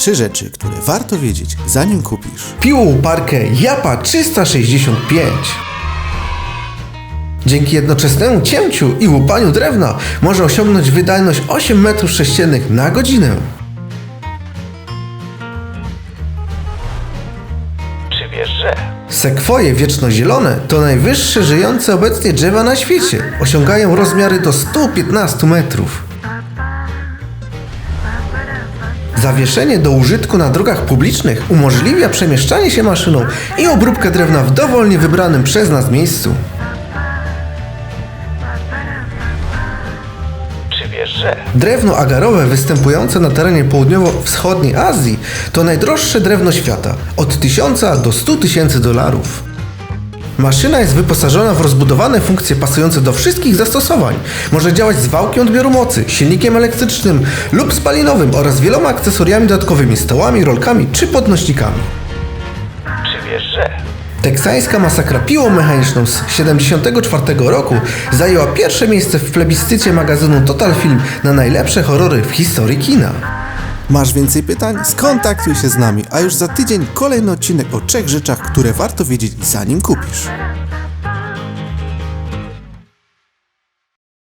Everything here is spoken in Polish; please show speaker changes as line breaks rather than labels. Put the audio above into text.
Trzy rzeczy, które warto wiedzieć, zanim kupisz.
Piłą parkę Japa 365. Dzięki jednoczesnemu cięciu i łupaniu drewna może osiągnąć wydajność 8 m3 na godzinę.
Czy wiesz, że
Sekwoje wiecznozielone to najwyższe żyjące obecnie drzewa na świecie. Osiągają rozmiary do 115 metrów. Zawieszenie do użytku na drogach publicznych umożliwia przemieszczanie się maszyną i obróbkę drewna w dowolnie wybranym przez nas miejscu. Drewno agarowe występujące na terenie południowo-wschodniej Azji to najdroższe drewno świata od 1000 do 100 tysięcy dolarów. Maszyna jest wyposażona w rozbudowane funkcje pasujące do wszystkich zastosowań. Może działać z wałkiem odbioru mocy, silnikiem elektrycznym lub spalinowym oraz wieloma akcesoriami dodatkowymi, stołami, rolkami czy podnośnikami.
czy wiesz, że
Teksańska masakra piłą mechaniczną z 1974 roku zajęła pierwsze miejsce w plebiscycie magazynu Total Film na najlepsze horrory w historii kina.
Masz więcej pytań? Skontaktuj się z nami, a już za tydzień kolejny odcinek o trzech rzeczach, które warto wiedzieć, zanim kupisz.